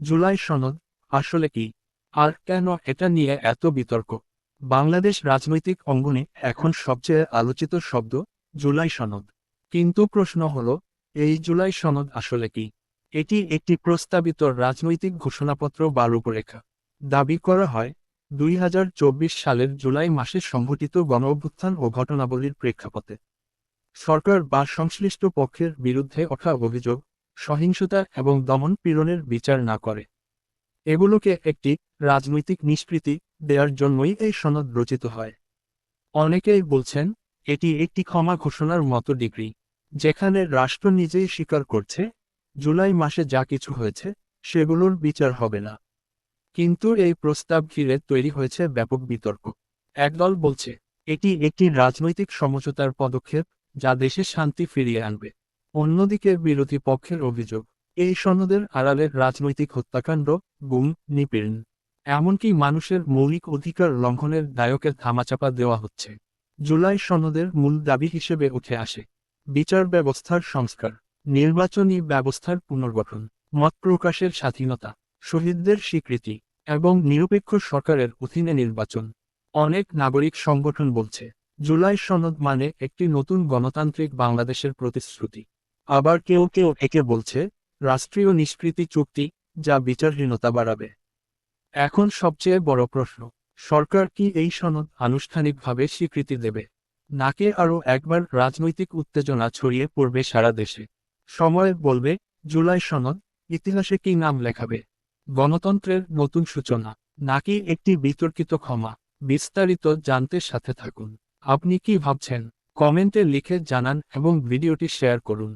জুলাই সনদ, আসলে কি? আর কেন এটা নিয়ে এত বিতর্ক? বাংলাদেশ রাজনৈতিক অঙ্গনে এখন সবচেয়ে আলোচিত শব্দ, জুলাই সনদ। কিন্তু প্রশ্ন হল, এই জুলাই সনদ আসলে কি? এটি একটি প্রস্তাবিত রাজনৈতিক ঘোষণাপত্র বা রূপরেখা। দাবি করা হয়, দুই হাজার চব্বিশ সালের জুলাই মাসে সংঘটিত গণ অভ্যুত্থান ও ঘটনাবলীর প্রেক্ষাপটে। সরকার বা সংশ্লিষ্ট পক্ষের বিরুদ্ধে ওঠা অভিযোগ সহিংসতা এবং দমন পীড়নের বিচার না করে। এগুলোকে একটি রাজনৈতিক নিষ্কৃতি দেওয়ার জন্যই এই সনদ রচিত হয়। অনেকেই বলছেন, এটি একটি ক্ষমা ঘোষণার মতো ডিগ্রি, যেখানে রাষ্ট্র নিজেই স্বীকার করছে, জুলাই মাসে যা কিছু হয়েছে, সেগুলোর বিচার হবে না। কিন্তু এই প্রস্তাব ঘিরে তৈরি হয়েছে ব্যাপক বিতর্ক। একদল বলছে, এটি একটি রাজনৈতিক সমঝোতার পদক্ষেপ যা দেশে শান্তি ফিরিয়ে আনবে। অন্যদিকে বিরোধী পক্ষের অভিযোগ, এই সনদের আড়ালে রাজনৈতিক হত্যাকাণ্ড, গুম, নিপীড়ন, এমনকি মানুষের মৌলিক অধিকার লঙ্ঘনের দায়কের ধামাচাপা দেওয়া হচ্ছে। জুলাই সনদের মূল দাবি হিসেবে উঠে আসে, বিচার ব্যবস্থার সংস্কার, নির্বাচনী ব্যবস্থার পুনর্গঠন, মত প্রকাশের স্বাধীনতা, শহীদদের স্বীকৃতি, এবং নিরপেক্ষ সরকারের অধীনে নির্বাচন। অনেক নাগরিক সংগঠন বলছে, জুলাই সনদ মানে একটি নতুন গণতান্ত্রিক বাংলাদেশের প্রতিশ্রুতি। আবার কেউ কেউ একে বলছে, রাষ্ট্রীয় নিষ্কৃতি চুক্তি, যা বিচারহীনতা বাড়াবে। এখন সবচেয়ে বড় প্রশ্ন, সরকার কি এই সনদ আনুষ্ঠানিকভাবে স্বীকৃতি দেবে? নাকে আরও একবার রাজনৈতিক উত্তেজনা ছড়িয়ে পড়বে সারা দেশে। সময় বলবে, জুলাই সনদ, ইতিহাসে কি নাম লেখাবে? গণতন্ত্রের নতুন সূচনা, নাকি একটি বিতর্কিত ক্ষমা? বিস্তারিত জানতে সাথে থাকুন। আপনি কি ভাবছেন? কমেন্টে লিখে জানান এবং ভিডিওটি শেয়ার করুন।